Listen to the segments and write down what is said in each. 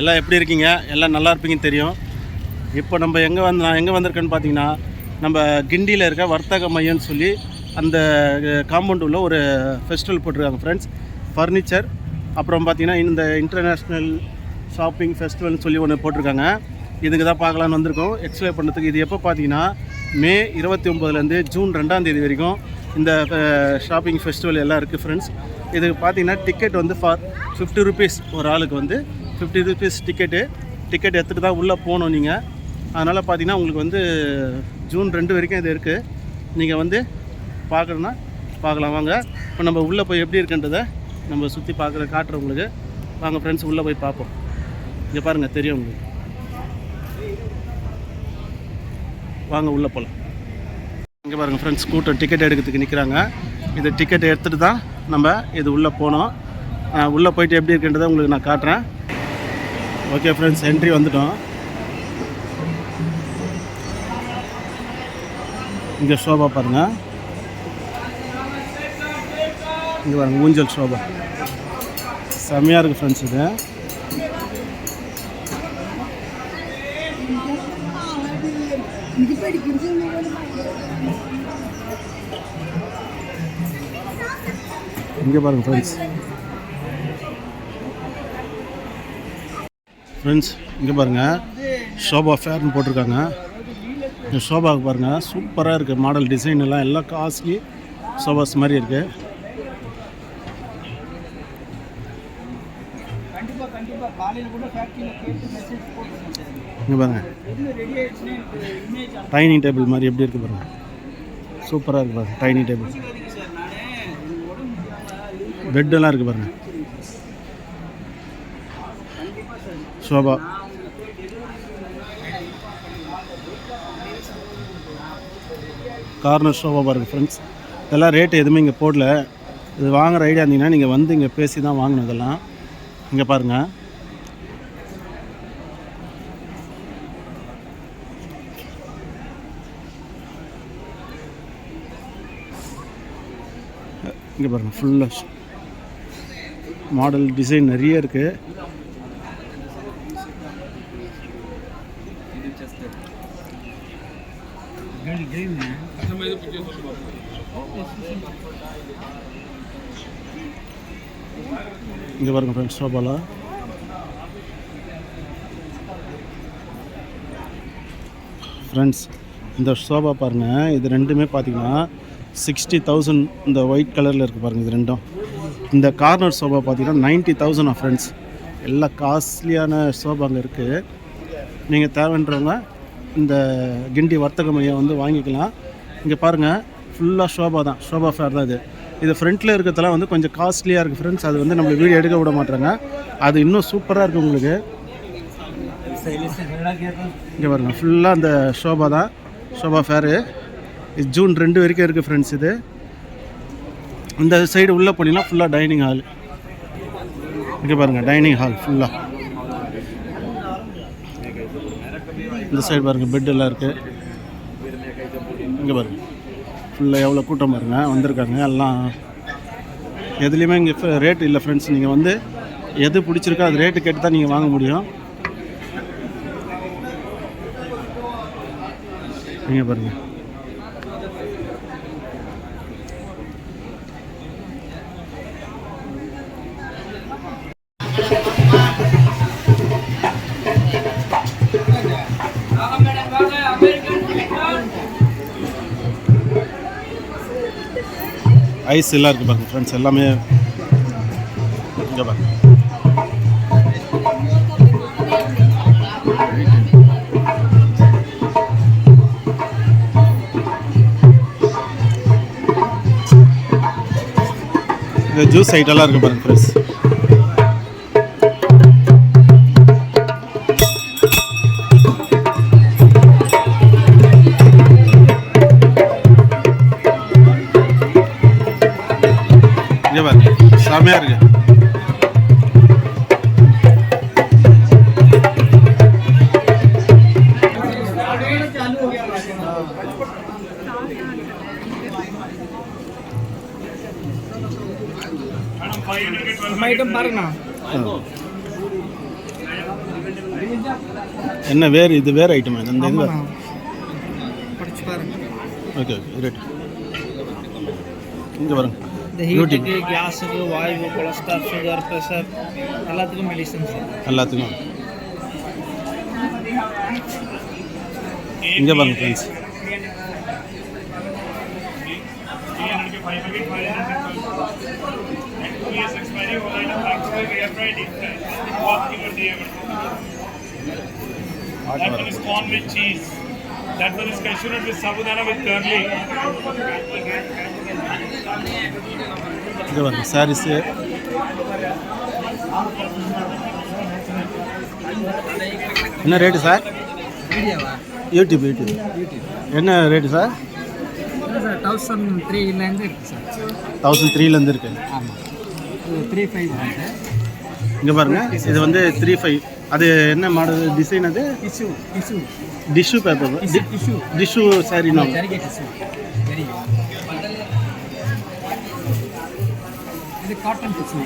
எல்லாம் எப்படி இருக்கீங்க? எல்லாம் நல்லா இருப்பீங்கன்னு தெரியும். இப்போ நம்ம எங்கே வந்து நான் எங்கே வந்திருக்கேன்னு பார்த்தீங்கன்னா நம்ம கிண்டியில் இருக்க வர்த்தக மையம்னு சொல்லி அந்த காம்பவுண்ட் உள்ள ஒரு ஃபெஸ்டிவல் போட்டிருக்காங்க ஃப்ரெண்ட்ஸ் ஃபர்னிச்சர் அப்புறம் பார்த்தீங்கன்னா இந்த இன்டர்நேஷ்னல் ஷாப்பிங் ஃபெஸ்டிவல்னு சொல்லி ஒன்று போட்டிருக்காங்க. இதுக்கு தான் பார்க்கலான்னு வந்திருக்கோம். எக்ஸ்பிளைன் பண்ணுறதுக்கு இது எப்போ பார்த்தீங்கன்னா மே இருபத்தி ஒம்போதுலேருந்து ஜூன் ரெண்டாம் தேதி வரைக்கும் இந்த ஷாப்பிங் ஃபெஸ்டிவல் எல்லாம் இருக்குது ஃப்ரெண்ட்ஸ் இதுக்கு பார்த்தீங்கன்னா டிக்கெட் வந்து ஃபார் ஃபிஃப்டி ருபீஸ் ஒரு ஆளுக்கு வந்து ஃபிஃப்டி ருபீஸ் டிக்கெட்டு டிக்கெட் எடுத்துகிட்டு தான் உள்ளே போகணும் நீங்கள். அதனால் பார்த்தீங்கன்னா உங்களுக்கு வந்து ஜூன் ரெண்டு வரைக்கும் இது இருக்குது. நீங்கள் வந்து பார்க்கணுன்னா பார்க்கலாம். வாங்க இப்போ நம்ம உள்ளே போய் எப்படி இருக்குன்றதை நம்ம சுற்றி பார்க்குற காட்டுற உங்களுக்கு. வாங்க ஃப்ரெண்ட்ஸ் உள்ளே போய் பார்ப்போம். இங்கே பாருங்கள் தெரியும் உங்களுக்கு. வாங்க உள்ளே போகலாம். இங்கே பாருங்கள் ஃப்ரெண்ட்ஸ் கூட்டம் டிக்கெட் எடுக்கிறதுக்கு நிற்கிறாங்க. இது டிக்கெட் எடுத்துகிட்டு தான் நம்ம இது உள்ளே போனோம் உள்ளே போயிட்டு எப்படி இருக்குன்றதை உங்களுக்கு நான் காட்டுறேன். ஓகே ஃப்ரெண்ட்ஸ் என்ட்ரி வந்துட்டோம். இங்கே ஷோபா பாருங்கள் இங்கே பாருங்கள் ஊஞ்சல் ஷோபா. செம்மையாக இருக்குது ஃப்ரெண்ட்ஸ் இது. இங்கே பாருங்கள் ஃப்ரெண்ட்ஸ் ஃப்ரெண்ட்ஸ் இங்கே பாருங்கள் ஷோபா ஃபேர்னு போட்டிருக்காங்க. இந்த ஷோபாவுக்கு பாருங்கள் சூப்பராக இருக்குது மாடல் டிசைன் எல்லாம் எல்லாம் காஸ்ட்லி ஷோபாஸ் மாதிரி இருக்குது இங்கே பாருங்கள் டைனிங் டேபிள் மாதிரி எப்படி இருக்குது பாருங்கள் சூப்பராக இருக்குது பாருங்கள் டைனிங் டேபிள் பெட்டெல்லாம் இருக்குது பாருங்கள் கண்டிப்பா ஷோபா கார்னர் ஷோபா பாருங்கள் ஃப்ரெண்ட்ஸ் இதெல்லாம் ரேட்டு எதுவுமே இங்கே போடல. இது வாங்குற ஐடியா இருந்தீங்கன்னா நீங்கள் வந்து இங்கே பேசி தான் வாங்கணும் இதெல்லாம். இங்கே பாருங்கள் இங்கே பாருங்கள் ஃபுல்லாக மாடல் டிசைன் நிறைய இருக்குது இங்கே பாருங்க ஃப்ரெண்ட்ஸ் சோபாலா. ஃப்ரெண்ட்ஸ் இந்த ஷோபா பாருங்கள் இது ரெண்டுமே பார்த்தீங்கன்னா சிக்ஸ்டி தௌசண்ட் இந்த ஒயிட் கலரில் இருக்குது பாருங்கள் இது ரெண்டும். இந்த கார்னர் சோபா பார்த்தீங்கன்னா நைன்ட்டி தௌசண்ட் ஃப்ரெண்ட்ஸ் எல்லாம் காஸ்ட்லியான சோபா அங்கே இருக்குது நீங்கள் தேவைன்றவங்க இந்த கிண்டி வர்த்தக மையம் வந்து வாங்கிக்கலாம். இங்கே பாருங்கள் ஃபுல்லாக ஷோபா தான். ஷோபா ஃபேர் தான் இது. இது ஃப்ரண்ட்டில் இருக்கிறதெல்லாம் வந்து கொஞ்சம் காஸ்ட்லியாக இருக்குது ஃப்ரெண்ட்ஸ் அது வந்து நம்மளுக்கு வீடியோ எடுக்க விட மாட்டாங்க. அது இன்னும் சூப்பராக இருக்குது உங்களுக்கு. இங்கே பாருங்க ஃபுல்லாக அந்த ஷோபா தான். ஷோபா ஃபேரு இது ஜூன் ரெண்டு வரைக்கும் இருக்குது ஃப்ரெண்ட்ஸ் இது. இந்த சைடு உள்ளே போனீங்கன்னா ஃபுல்லாக டைனிங் ஹால் இங்கே பாருங்கள் டைனிங் ஹால் ஃபுல்லாக இந்த சைடு பாருங்கள் பெட் எல்லாம் இருக்குது இங்கே பாருங்கள் ஃபுல்லாக எவ்வளோ கூட்டம் பாருங்க வந்திருக்காங்க எல்லாம். எதுலேயுமே இங்கே ரேட் இல்லை ஃப்ரெண்ட்ஸ் நீங்கள் வந்து எது பிடிச்சிருக்கோ அது ரேட்டு கேட்டு தான் நீங்கள் வாங்க முடியும். நீங்கள் பாருங்கள் ஐஸ் எல்லாம் இருக்குது பாருங்க ஃப்ரெண்ட்ஸ் எல்லாமே இங்கே பாருங்க. இந்த ஜூஸ் ஐட்டெல்லாம் இருக்குது பாருங்க ஃப்ரெண்ட்ஸ் இருக்கு. பாருங்கண்ணா என்ன வேறு இது வேறு ஐட்டமா இந்த இது ஓகே ஓகே ரைட் இங்கே வருங்க ಹೀಟಿಗೆ ಗ್ಯಾಸ್ಗೆ ವಾಯು ಕೊಲೆಸ್ಟ್ರಾಲ್ ಶುಗರ್ ಪ್ರೆಷರ್ ಎಲ್ಲದಕ್ಕೂ ಮೆಡಿಸಿನ್ಸ್ ಎಲ್ಲದಕ್ಕೂ ಹಿಂಗೆ ಬಂದು friends That one is corn with cheese. That one is cashew nut with sabudana with curly. இங்கே பாருங்க சாரீஸு. என்ன ரேட்டு சார் யூடியூப் யூடியூப் என்ன ரேட்டு சார் தௌசண்ட் த்ரீலேருந்து இருக்குது சார் தௌசண்ட் த்ரீலேருந்து இருக்கு ஆமாம் இது த்ரீ ஃபைவ் வந்து இங்கே பாருங்க இது வந்து த்ரீ ஃபைவ் அது என்ன மாடல் டிசைன் அது? Tissue tissue paper tissue tissue sari இது காட்டன் டிஷ்யூ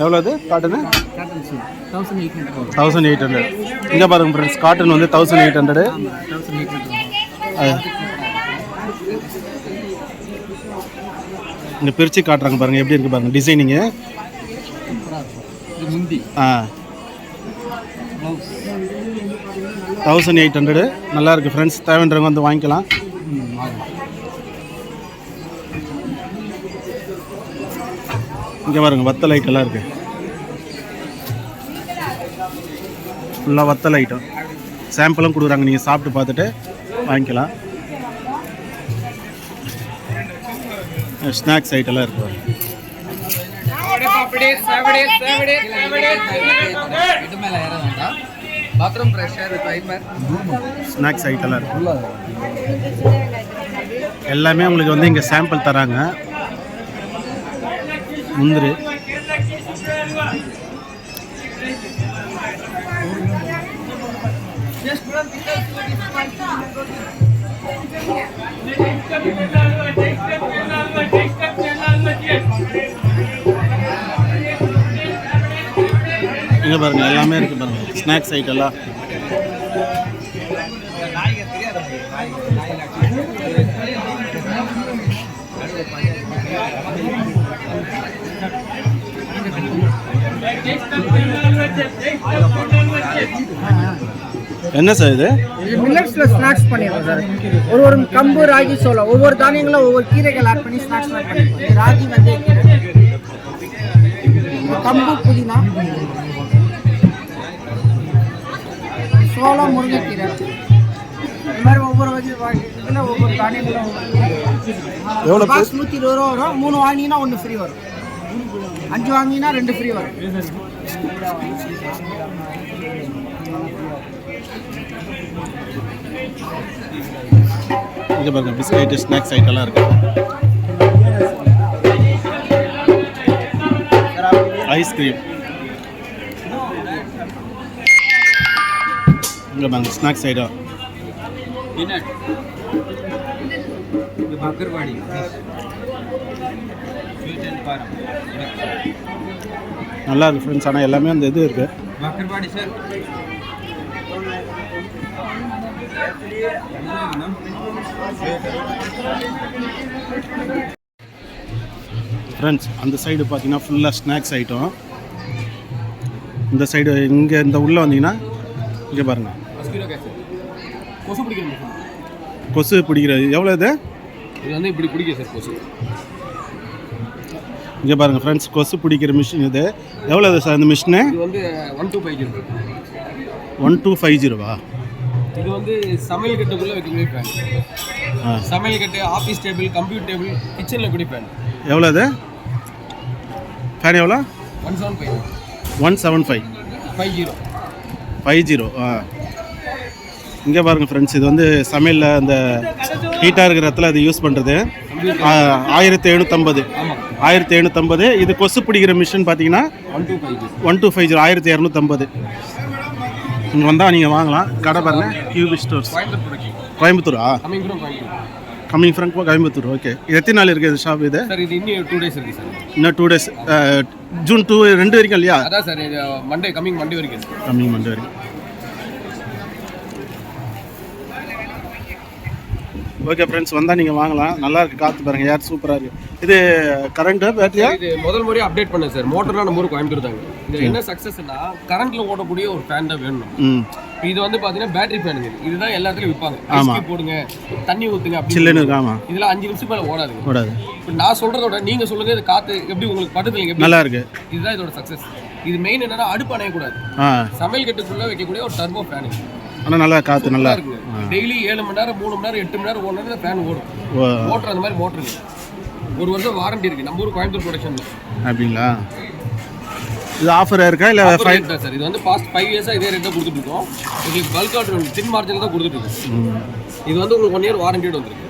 எவ்வளோ அது? Cotton cotton tissue thousand eight hundred thousand eight hundred இங்கே பாருங்க ஃப்ரெண்ட்ஸ் காட்டன் வந்து thousand eight hundred thousand eight hundred இங்கே பிரித்து காட்டுறாங்க பாருங்கள் எப்படி இருக்குது பாருங்கள் டிசைனிங்கு முந்தி. ஆ. தௌசண்ட் எயிட் ஹண்ட்ரடு நல்லா இருக்குது ஃப்ரெண்ட்ஸ் தேவைன்றவங்க வந்து வாங்கிக்கலாம். இங்கே பாருங்க வத்தல் ஐட்டம்லாம் இருக்குது ஃபுல்லாக வத்தல் ஐட்டம் சாம்பிளும் கொடுக்குறாங்க நீங்கள் சாப்பிட்டு பார்த்துட்டு வாங்கிக்கலாம். ஸ்நாக்ஸ் ஐட்டம்லாம் இருக்கு பாத்ரூம் ப்ரெஷர் ஃபைபர் ஸ்நாக்ஸ் ஐட்டம்லாம் இருக்கு. எல்லாமே உங்களுக்கு வந்து இங்கே சாம்பிள் தராங்க. முந்திரி. இங்கே பாருங்க எல்லாமே இருக்கு பாருங்க. ஸ்நாக்ஸ் ஐட்டெல்லாம் என்ன சார் இது? இது மில்லட்ஸ்ல ஸ்நாக்ஸ் பண்ணிடுறோம் சார். ஒரு ஒரு கம்பு ராகி சோளம். ஒவ்வொரு தானியங்களும் ஒவ்வொரு கீரைகள் ஆட் பண்ணி ஸ்நாக்ஸ் பண்ணிடுறோம். இது ராகி வந்து இது கம்பு புதினா. சோளம் முருங்கைக்கீரை. இந்த மாதிரி ஒவ்வொரு வகை இதில் ஒவ்வொரு தானியங்களும் எவ்வளோ பாக்ஸ் நூற்றி இருபது ரூபா வரும். மூணு வாங்கினா ஒன்று ஃப்ரீ வரும். அஞ்சு வாங்கினா ரெண்டு ஃப்ரீ வரும். இங்கே பாருங்க பிஸ்கெட் ஸ்நாக்ஸ் ஐட்டம்லாம் இருக்கு. ஐஸ்கிரீம் இங்கே பாருங்க snacks item bhakarwadi. Sweet and பாரம் நல்லா ஃப்ரெண்ட்ஸ் ஆனால் எல்லாமே அந்த இது இருக்கு. பக்கர்வாடி சார். ஃப்ரெண்ட்ஸ் அந்த சைடு பார்த்தீங்கன்னா ஃபுல்லாக ஸ்நாக்ஸ் ஐட்டம் இந்த சைடு இங்கே இந்த உள்ளே வந்தீங்கன்னா இங்கே பாருங்கள் கொசு பிடிக்கிற கொசு பிடிக்கிறது. எவ்வளோ இது? இது வந்து இப்படி பிடிக்கும் சார் கொசு. இங்கே பாருங்கள் ஃப்ரெண்ட்ஸ் கொசு பிடிக்கிற மிஷின் இது. எவ்வளோ சார் இந்த மிஷினு வந்து one two five zero one two five ஜீரோவா இது வந்து சமையல் கட்டுக்குள்ளே வைக்கக்கூடிய ஃபேன் சமையல் கட்டு ஆஃபீஸ் டேபிள் கம்ப்யூட்டர் டேபிள் கிச்சனில் கூடிய ஃபேன் எவ்வளோ இது? ஃபேன் எவ்வளோ? One seven five one seven five five zero five zero ஆ. இங்கே பாருங்கள் ஃப்ரெண்ட்ஸ் இது வந்து சமையலில் அந்த ஹீட்டாக இருக்கிற இடத்துல அது யூஸ் பண்ணுறது ஆயிரத்தி எழுநூற்றம்பது ஆமாம் ஆயிரத்தி எழுநூற்றம்பது இது கொசு பிடிக்கிற மிஷின் பார்த்தீங்கன்னா ஒன் டூ ஃபைவ் ஜீரோ ஆயிரத்தி இரநூத்தம்பது. இங்கே வந்தால் நீங்கள் வாங்கலாம். கடை பாருங்க. QB stores Coimbatore? Coming from Coimbatore okay இது எத்தனை நாள் இருக்குது இது ஷாப் இது? சார் இது இன்னும் டூ டேஸ் இருக்குது சார் இன்னும் டூ டேஸ் ஜூன் டூ ரெண்டு வரைக்கும் இல்லையா? அதான் சார் மண்டே கம்மிங் மண்டே வரைக்கும் கம்மிங் மண்டே வரைக்கும். ஓகே ஃப்ரெண்ட்ஸ் வந்தால் நீங்கள் வாங்கலாம். நல்லா இருக்கு காற்று பாருங்க ஏர் சூப்பராக இருக்கு. இது கரண்ட்டு பேட்டரியா இது முதல் முறையாக அப்டேட் பண்ணேன் சார் மோட்டர்லாம் நம்ம ஊருக்கு கோயம்புத்தூர் தாங்க. இது என்ன சக்ஸஸ்னா கரண்ட்ல ஓடக்கூடிய ஒரு ஃபேன் தான் வேணும் இது வந்து பார்த்தீங்கன்னா பேட்டரி ஃபேனுங்க இது. இதுதான் எல்லா இடத்துலயும் விற்பாங்க. ஆமா. போடுங்க தண்ணி ஊற்றுங்க சில்லுன்னு ஆமாம் இதெல்லாம் அஞ்சு நிமிஷம் மேலே ஓடாதுங்க கூடாது இப்போ நான் சொல்றதோட நீங்க சொல்லுங்க இது காத்து எப்படி உங்களுக்கு படுத்துலங்க எப்படி நல்லா இருக்கு. இதுதான் இதோட சக்ஸஸ் இது மெயின் என்னன்னா அடுப்பு அணையக்கூடாது. சமையல் கட்டுக்குள்ள வைக்கக்கூடிய ஒரு டர்போ ஃபேன் ஆனால் நல்லா காற்று நல்லா டெய்லி ஏழு மணி நேரம் மூணு மணி நேரம் எட்டு மணி நேரம் ஒரு நேரம் ஃபேன் ஓடும். மோட்டர் அந்த மாதிரி மோட்டருங்க ஒரு வருஷம் வாரண்டி இருக்கு. நம்ம ஊர் கோயம்புத்தூர் ப்ரொடக்ஷன்ல அப்படிங்களா? இது ஆஃபராக இருக்கா? இல்லை ஃபைவ் சார் இது வந்து பாஸ்ட் ஃபைவ் இயர்ஸாக இதே ரேட்டாக கொடுத்துட்டு இருக்கோம். உங்களுக்கு பல்க் ஆர்டர் தின் மார்ஜினில் தான் கொடுத்துட்டு இருக்கோம். இது வந்து உங்களுக்கு ஒன் இயர் வாரண்டியோட வந்துருக்கு.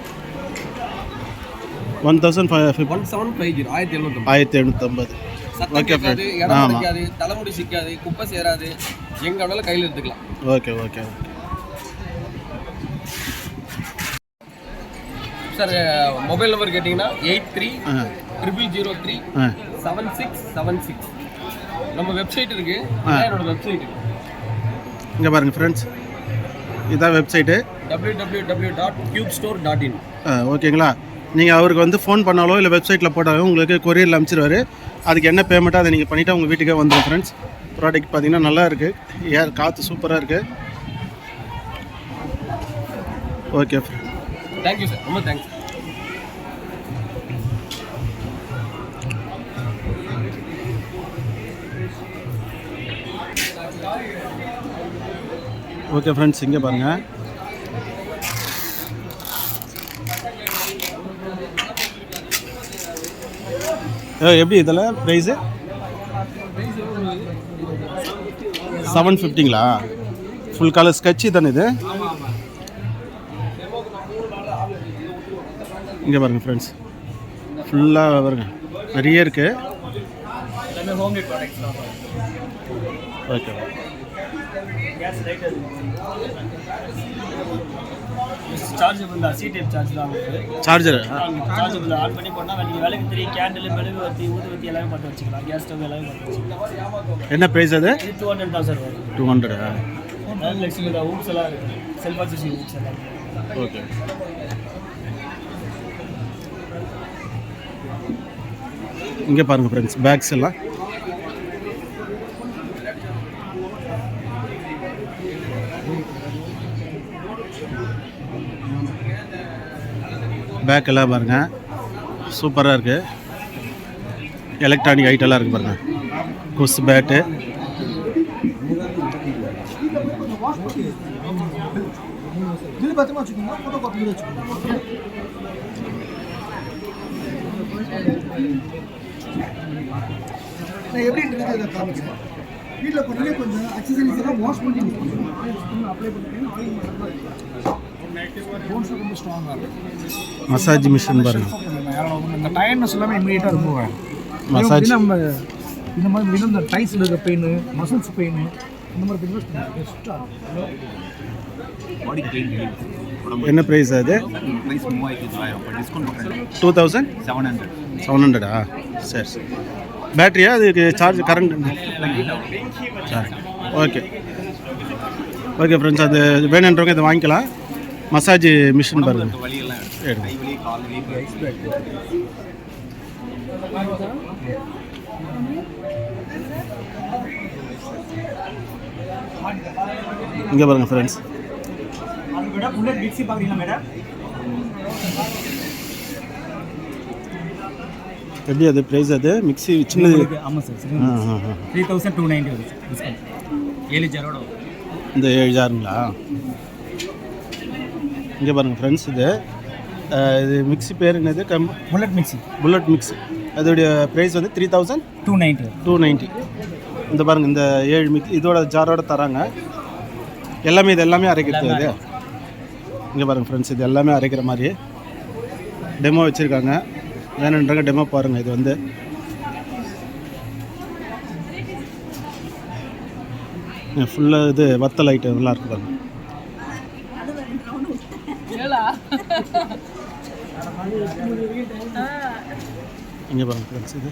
One thousand five one seven five zero ஆயிரத்தி எழுநூத்தி ஆயிரத்தி எழுநூற்றம்பது friend. இடம். கிடைக்காது தலைமுடி சிக்காது குப்பை சேராது. எங்க வேணாலும் கையில் எடுத்துக்கலாம். Okay okay sir mobile number கேட்டிங்கன்னா eight three triple zero three seven six seven six நம்ம வெப்சைட் இருக்கு. இதான் என்னோட வெப்சைட் இங்கே பாருங்கள் ஃப்ரெண்ட்ஸ் இதுதான் website W W W dot cube store dot in ஓகேங்களா நீங்கள் அவருக்கு வந்து ஃபோன் பண்ணாலோ இல்லை வெப்சைட்டில் போட்டாலோ உங்களுக்கு கொரியரில் அனுப்பிச்சிருவாரு அதுக்கு என்ன பேமெண்ட்டோ அதை நீங்கள் பண்ணிவிட்டு உங்கள் வீட்டுக்கே வந்துடும் ஃப்ரெண்ட்ஸ் ப்ராடக்ட் பார்த்தீங்கன்னா நல்லா இருக்குது ஏர் காற்று சூப்பராக இருக்குது ஓகே தேங்க்யூ சார் ரொம்ப தேங்க்ஸ் ஓகே ஃப்ரெண்ட்ஸ் இங்கே பாருங்கள் எப்படி இதில்? ப்ரைஸு செவன் ஃபிஃப்டிங்களா ஃபுல் கலர் ஸ்கட்சி தானே இது? இங்கே பாருங்கள் ஃப்ரெண்ட்ஸ் ஃபுல்லாக பாருங்க. நிறைய இருக்குது ஓகே சார்ஜபிள் தான் சி டைப் சார்ஜ் தான் சார்ஜர் சார்ஜபிள் ஆன் பண்ணி போனால் நீங்கள் விளக்கு திரி கேண்டில் மெழுகுவர்த்தி ஊதுவத்தி எல்லாமே பற்ற வச்சுக்கலாம். கேஸ் ஸ்டவ் எல்லாமே பற்ற வச்சுக்கலாம். என்ன ப்ரைஸ் அது? டூ ஹண்ட்ரட் தான் சார் வரும். டூ ஹண்ட்ரடா ஃப்ளெக்சிபிள் தான் ஊப்ஸ் எல்லாம் இருக்குது செல்ஃப் அட்ஜஸ்டிங் ஊப்ஸ் எல்லாம். ஓகே இங்கே பாருங்கள் ஃப்ரெண்ட்ஸ் பேக்ஸ் எல்லாம். பேக் எல்லாம் பாருங்கள் சூப்பராக இருக்குது எலக்ட்ரானிக் ஐட்டெல்லாம் இருக்குது பாருங்கள் குஸ் பேட்டு நான் வீட்டில் கொஞ்சம் அக்சசரிஸ் எல்லாம் வாஷ் பண்ணி அப்ளை பண்ணிட்டேன் போன்ஸில் ரொம்ப ஸ்ட்ராங்காக இருக்கும் மசாஜ் மிஷின் பாருங்கள் இந்த டயர்னஸ் எல்லாமே இமீடியட்டாக ஆகும் மசாஜ் நம்ம இந்த மாதிரி இந்த டைஸில் இருக்க பெயின் மசில்ஸ் பெயின் இந்த மாதிரி பெயின் பெஸ்ட்டாக பாடி பெயின் என்ன ப்ரைஸ் அது? ப்ரைஸ் மூவாயிரத்தி two thousand seven hundred seven ஹண்ட்ரடா சரி சரி. பேட்டரியா அதுக்கு சார்ஜ் கரண்ட் சரி ஓகே ஓகே ஃப்ரெண்ட்ஸ் அது வேணுன்றவங்க இதை வாங்கிக்கலாம். மசாஜ் மிஷின் பாருங்க. இங்கே பாருங்க ஃப்ரெண்ட்ஸ் எப்படி அது ப்ரைஸ் அது? மிக்ஸி சின்னது ஆமாம் sir three thousand two ninety sir discount ஏழு ஜாரோட இந்த ஏழு ஜாருங்களா இங்கே பாருங்க ஃப்ரெண்ட்ஸ் இது. இது மிக்ஸி பேர் என்னது? கம் புல்லட் மிக்ஸி புல்லட் மிக்ஸி அதோடைய ப்ரைஸ் வந்து three thousand two ninety two ninety இந்த பாருங்க இந்த ஏழு மிக்ஸ் இதோட ஜாரோட தராங்க. எல்லாமே இது எல்லாமே அரைக்கிறது இது. இங்கே பாருங்க ஃப்ரெண்ட்ஸ் இது எல்லாமே அரைக்கிற மாதிரி. டெமோ வச்சுருக்காங்க. வேணுன்றங்க டெமோ பாருங்கள் இது வந்து. ஃபுல்லாக இது வத்தல் ஐட்டம் எல்லாம் இருக்கு பாருங்க. இங்கே பாருங்க ஃப்ரெண்ட்ஸ் இது.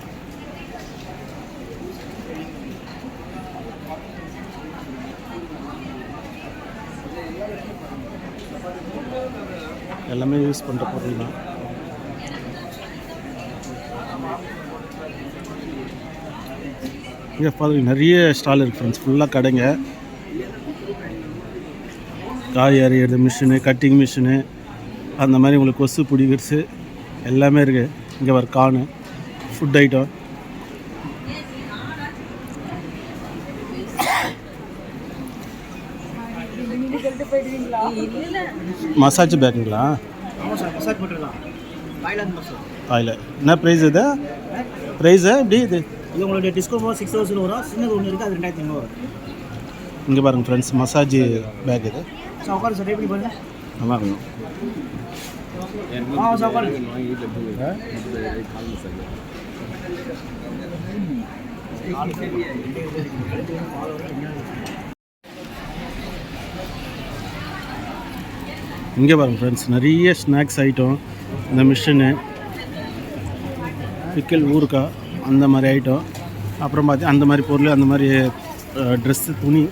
எல்லாமே யூஸ் பண்ணுற பொருள் தான். இங்கே பாருங்க நிறைய ஸ்டால் இருக்குது ஃப்ரெண்ட்ஸ் ஃபுல்லாக கடைங்க. காய் அரியிறது மிஷினு கட்டிங் மிஷினு அந்த மாதிரி உங்களுக்கு கொசு பிடிக்கிறது எல்லாமே இருக்குது இங்கே வர கானு ஃபுட் ஐட்டம் மசாஜ் பேக்குங்களா ஆயில் என்ன ப்ரைஸ் இது? ப்ரைஸு எப்படி இது? இது உங்களுடைய டிஸ்கவுண்ட் சிக்ஸ் தௌசண்ட் வரும். சின்னது ஒன்று இருக்குது அது ரெண்டாயிரத்தி ஐநூறு. இங்கே பாருங்க ஃப்ரெண்ட்ஸ் மசாஜ் பேக் இது. சார் உட்காரு சார் எப்படி பாருங்க. நல்லா இருக்கும் இங்கே பாருங்க ஃப்ரெண்ட்ஸ் நிறைய ஸ்நாக்ஸ் ஐட்டம் இந்த மிஷினு பிக்கல் ஊறுகாய் அந்த மாதிரி ஐட்டம் அப்புறம் பார்த்தி அந்த மாதிரி பொருள் அந்த மாதிரி ட்ரெஸ்ஸு துணி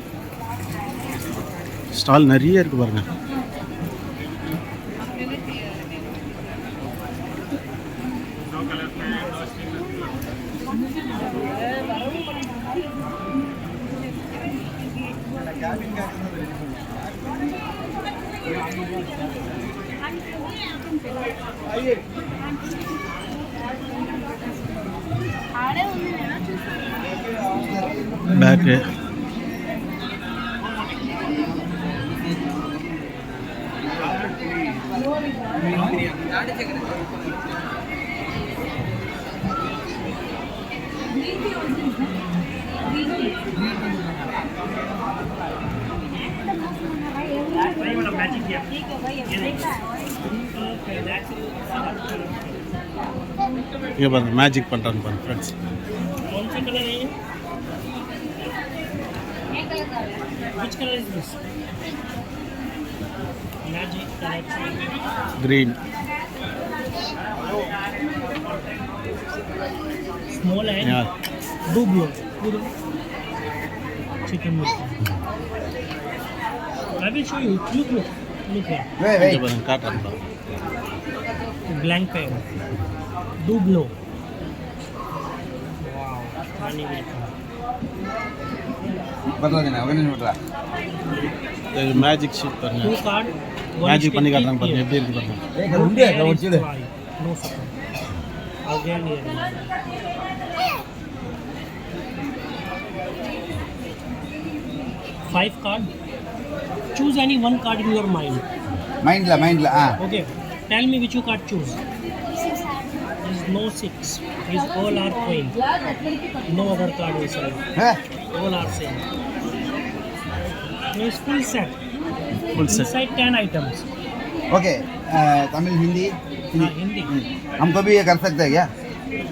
ஸ்டால் நிறைய இருக்குது பாருங்கள் பேக்கு. இங்கே பாருங்க மேஜிக் பண்ணுறாங்க பாருங்க friends Which color is this? Magic color. Green. Small and yeah. dublo. Chicken murka. I will show you. Look, look. Look here. Wait, wait. Blank paper. Dublo. Wow. Money will come. இது magic sheet பாருங்க Two card. one magic பண்ணி stick காட்டுறாங்க பாருங்க here. எப்படி இருக்கு பாருங்க There is five. No second. Again here. Five card. Choose any one card in your mind. மைண்ட்ல மைண்ட்ல ஆ Okay. Tell me which you card choose. There is no six. These all are queen. No other card inside. All whole are same ये full set full set side ten items okay Tamil Hindi Hindi हमको भी ये कर सकते हैं क्या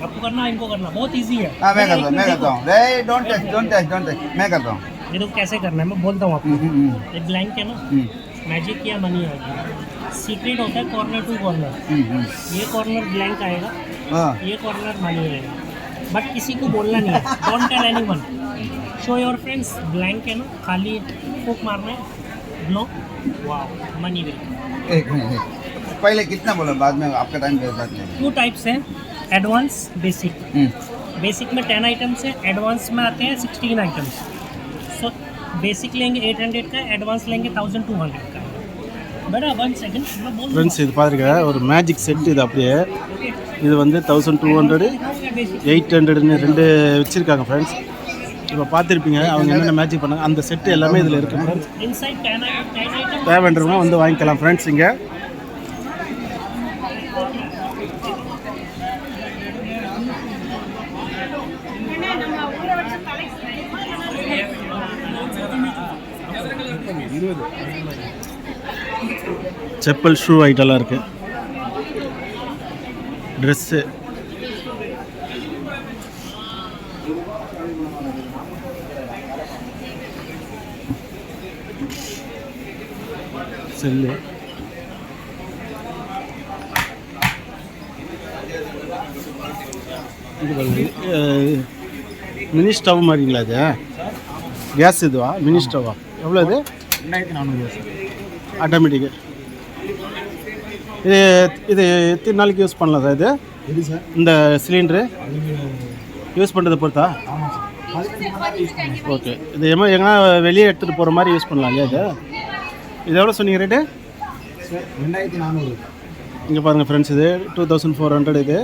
आपको करना इनको करना बहुत इजी है आ, मैं करता हूँ मैं करता हूँ रे don't touch don't touch don't touch मैं करता हूँ ये तो कैसे करना है मैं बोलता हूँ आपको एक ब्लैंक है ना मैजिक या मनी है सीक्रेट होता है कॉर्नर टू कॉर्नर ये कॉर्नर ब्लैंक आएगा ये कॉर्नर मनी आएगा बट किसी को बोलना नहीं है don't tell anyone show your friends blank है ना खाली फूक मारना है नो वाओ मनी विल एक मिनट पहले कितना बोला बाद में आपका टाइम वेस्ट बात नहीं टू टाइप्स हैं एडवांस बेसिक हम्म, बेसिक में टेन आइटम्स है एडवांस में आते हैं सिक्सटीन आइटम्स सो बेसिक लेंगे एट हंड्रेड का एडवांस लेंगे थाउजेंड टू हंड्रेड का बेटा वन सेकंड मैं बोल दूंगा। ஃப்ரெண்ட்ஸ் இது பாருங்க ஒரு மேஜிக் செட் இது அப்படியே இது வந்து thousand two hundred basic eight ஹண்ட்ரட்னு ரெண்டு வச்சுருக்காங்க ஃப்ரெண்ட்ஸ் இப்போ பார்த்துருப்பீங்க அவங்க என்னென்ன மேட்ச் பண்ணாங்க அந்த செட்டு எல்லாமே இதில் இருக்கு. தேவைன்றவங்க வந்து வாங்கிக்கலாம் ஃப்ரெண்ட்ஸ் இங்கே. செப்பல் ஷூ ஐட்டெல்லாம் இருக்குது ட்ரெஸ்ஸு செல்லு. மினி ஸ்டவ் மாதிரிங்களா இது? கேஸ் இதுவா? மினி ஸ்டவ்வா? எவ்வளோ இது? ரெண்டாயிரத்தி நானூறு ஆட்டோமேட்டிக்கு. இது இது எத்தனை நாளைக்கு யூஸ் பண்ணலாம் சார் இது? இது சார்? இந்த சிலிண்டரு? யூஸ் பண்ணுறதை பொறுத்தா? ஓகே. இது எம்ம எங்கன்னா வெளியே எடுத்துகிட்டு போகிற மாதிரி யூஸ் பண்ணலாம் இல்லையா இது? இது எவ்வளோ சொன்னீங்க ரேட்டு ரெண்டாயிரத்தி நானூறு. இங்கே பாருங்கள் ஃப்ரெண்ட்ஸ் இது டூ தௌசண்ட் ஃபோர் ஹண்ட்ரட் இது.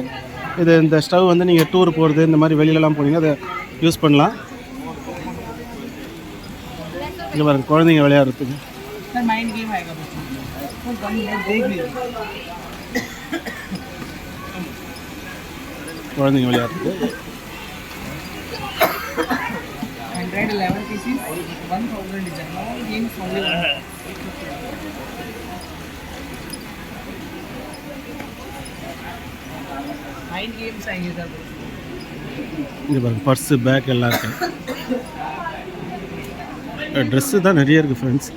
இது இந்த ஸ்டவ் வந்து நீங்கள் டூர் போகிறது இந்த மாதிரி வெளியிலலாம் போனீங்கன்னா அதை யூஸ் பண்ணலாம். இங்கே பாருங்கள் குழந்தைங்க விளையாடுறதுக்கு. குழந்தைங்க விளையாடுறது hundred eleven pieces one thousand mind games வாங்கியிருக்காரு பாருங்க பர்ஸு பேக் எல்லாம் இருக்கு. ட்ரெஸ்ஸு தான் நிறைய இருக்குது ஃப்ரெண்ட்ஸ்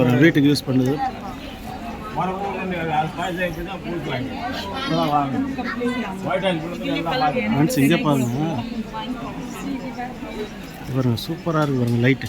ஒரு வீட்டுக்கு யூஸ் பண்ணுது. ஃப்ரெண்ட்ஸ் இங்கே பாருங்க. பாருங்க சூப்பராக இருக்குது பாருங்க light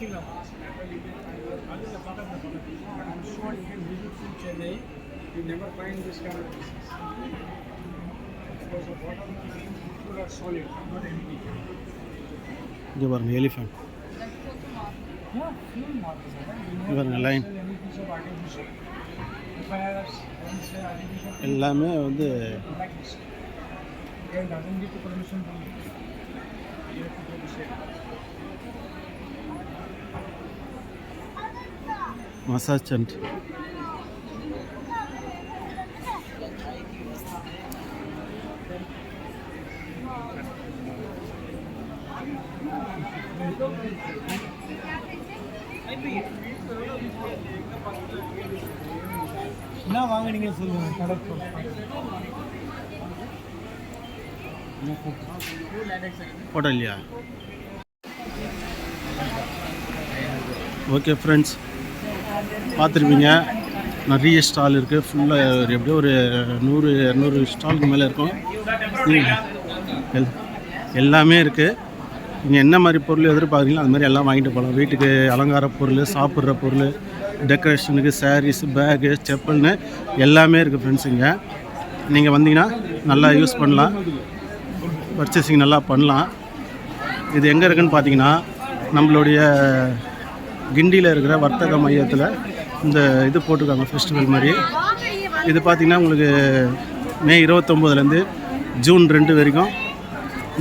I'm sure you can visit to Chennai. You never find this kind of pieces. Because people are solid, not empty. Elephant line artificial, எல்லாமே வந்து like this. It doesn't give the permission to you. You have to go to sale. Massage send என்ன வாங்குனீங்க சொல்லுங்க கடை photo இல்லையா okay friends பார்த்துருப்பீங்க. நிறைய stall இருக்குது ஃபுல்லாக ஒரு எப்படியோ ஒரு நூறு இரநூறு ஸ்டாலுக்கு மேலே இருக்கும். எல் எல்லாமே இருக்குது நீங்கள் என்ன மாதிரி பொருள் எதிர்பார்க்குறீங்களோ அது மாதிரி எல்லாம் வாங்கிட்டு போகலாம் வீட்டுக்கு அலங்கார பொருள் சாப்பிட்ற பொருள் டெக்கரேஷனுக்கு சாரீஸ் பேகு செப்பல்னு எல்லாமே இருக்குது ஃப்ரெண்ட்ஸ் இங்கே. நீங்கள் வந்தீங்கன்னா நல்லா யூஸ் பண்ணலாம். பர்ச்சேசிங் நல்லா பண்ணலாம். இது எங்கே இருக்குதுன்னு பார்த்தீங்கன்னா நம்மளுடைய கிண்டியில் இருக்கிற வர்த்தக மையத்தில் இந்த இது போட்டிருக்காங்க ஃபெஸ்டிவல் மாதிரி இது பார்த்திங்கன்னா உங்களுக்கு மே இருபத்தொம்போதுலேருந்து ஜூன் ரெண்டு வரைக்கும்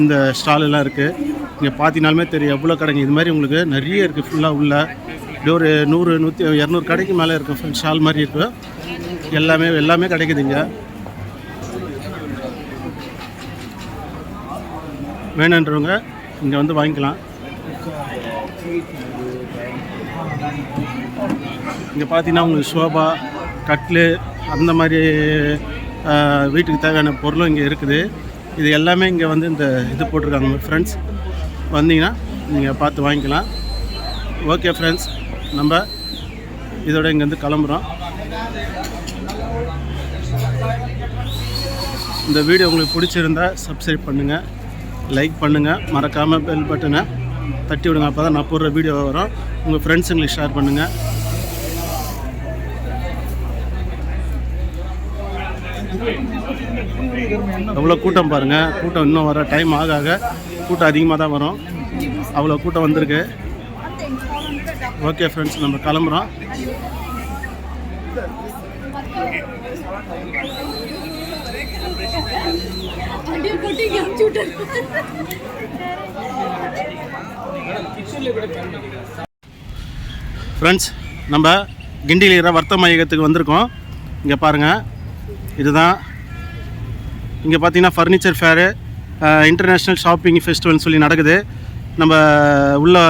இந்த ஸ்டால் எல்லாம் இருக்குது இங்கே பார்த்தினாலுமே தெரியும் எவ்வளோ கடைங்க. இது மாதிரி உங்களுக்கு நிறைய இருக்குது ஃபுல்லாக உள்ள. இப்படி ஒரு நூறு நூற்றி இரநூறு கடைக்கு மேலே இருக்கும் ஸ்டால் மாதிரி இருக்குது எல்லாமே எல்லாமே கிடைக்குது இங்கே. வேணுன்றவங்க இங்கே வந்து வாங்கிக்கலாம். இங்கே பார்த்தீங்கன்னா உங்களுக்கு சோபா கட்லு அந்த மாதிரி வீட்டுக்கு தேவையான பொருளும் இங்கே இருக்குது. இது எல்லாமே இங்கே வந்து இந்த இது போட்டிருக்காங்க ஃப்ரெண்ட்ஸ் வந்தீங்கன்னா நீங்கள் பார்த்து வாங்கிக்கலாம். ஓகே ஃப்ரெண்ட்ஸ் நம்ம இதோட இங்கேருந்து கிளம்புறோம். இந்த வீடியோ உங்களுக்கு பிடிச்சிருந்தா சப்ஸ்கிரைப் பண்ணுங்கள் லைக் பண்ணுங்கள் மறக்காமல் பெல் பட்டனை தட்டி விடுங்க. அப்போ தான் நான் போடுற வீடியோ வரும். உங்கள் ஃப்ரெண்ட்ஸுங்களுக்கு ஷேர் பண்ணுங்கள் அவ்வளோ கூட்டம் பாருங்கள் கூட்டம் இன்னும் வர டைம் ஆக ஆக கூட்டம் அதிகமாக தான் வரும். அவ்வளோ கூட்டம் வந்திருக்கு. ஓகே ஃப்ரெண்ட்ஸ் நம்ம கிளம்புறோம். கிச்சன்ல கூட ஃப்ரெண்ட்ஸ் நம்ம கிண்டியில் இருக்கிற வர்த்தக மையத்துக்கு வந்திருக்கோம். இங்கே பாருங்கள் இதுதான். இங்கே பார்த்தீங்கன்னா ஃபர்னிச்சர் ஃபேரு இன்டர்நேஷ்னல் ஷாப்பிங் ஃபெஸ்டிவல்னு சொல்லி நடக்குது. நம்ம உள்ளே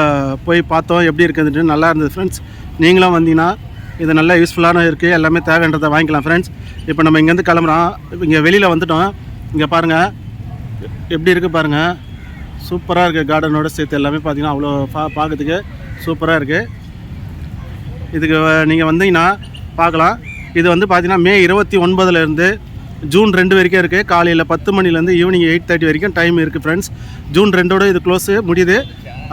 போய் பார்த்தோம். எப்படி இருக்குதுன்ட்டு நல்லா இருந்தது ஃப்ரெண்ட்ஸ் நீங்களும் வந்தீங்கன்னா இது நல்லா யூஸ்ஃபுல்லான இருக்குது எல்லாமே தேவைன்றதை வாங்கிக்கலாம் ஃப்ரெண்ட்ஸ் இப்போ நம்ம இங்கேருந்து கிளம்புறோம். இங்கே வெளியில் வந்துட்டோம். இங்கே பாருங்கள் எப்படி இருக்குது பாருங்கள் சூப்பராக இருக்குது கார்டனோட சேர்த்து எல்லாமே பார்த்தீங்கன்னா அவ்வளோ பா பார்க்கறதுக்கு சூப்பராக இருக்குது இதுக்கு நீங்கள் வந்தீங்கன்னா பார்க்கலாம். இது வந்து பார்த்தீங்கன்னா மே இருபத்தி ஒன்பதுலேருந்து ஜூன் ரெண்டு வரைக்கும் இருக்குது காலையில் பத்து மணிலேருந்து ஈவினிங் எயிட் தேர்ட்டி வரைக்கும் டைம் இருக்குது ஃப்ரெண்ட்ஸ் ஜூன் ரெண்டோட இது க்ளோஸு முடியுது.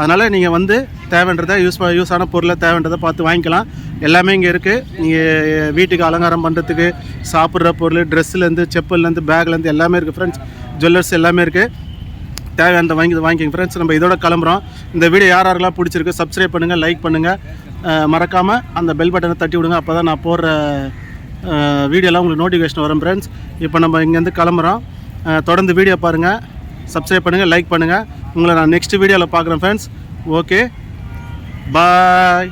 அதனால் நீங்கள் வந்து தேவைன்றதை யூஸ் யூஸான பொருளை தேவைன்றதை பார்த்து வாங்கிக்கலாம். எல்லாமே இங்கே இருக்குது நீங்கள் வீட்டுக்கு அலங்காரம் பண்ணுறதுக்கு சாப்பிட்ற பொருள் ட்ரெஸ்ஸுலேருந்து செப்பல்லேருந்து பேக்லேருந்து எல்லாமே இருக்குது ஃப்ரெண்ட்ஸ் ஜுவல்லர்ஸ் எல்லாமே இருக்குது தேவையானதை வாங்கி வாங்கிக்கோங்க ஃப்ரெண்ட்ஸ் நம்ம இதோட கிளம்புறோம். இந்த வீடியோ யார் யாரெல்லாம் பிடிச்சிருக்கு சப்ஸ்கிரைப் பண்ணுங்கள் லைக் பண்ணுங்கள் மறக்காமல் அந்த பெல் பட்டனை தட்டி விடுங்க. அப்போ தான் நான் போடுற வீடியோலாம் உங்களுக்கு நோட்டிஃபிகேஷன் வரும் ஃப்ரெண்ட்ஸ் இப்போ நம்ம இங்கேருந்து கிளம்புறோம். தொடர்ந்து வீடியோ பாருங்கள் சப்ஸ்கிரைப் பண்ணுங்கள் லைக் பண்ணுங்கள் உங்களை நான் நெக்ஸ்ட் வீடியோவில் பார்க்குறேன் ஃப்ரெண்ட்ஸ் ஓகே பாய்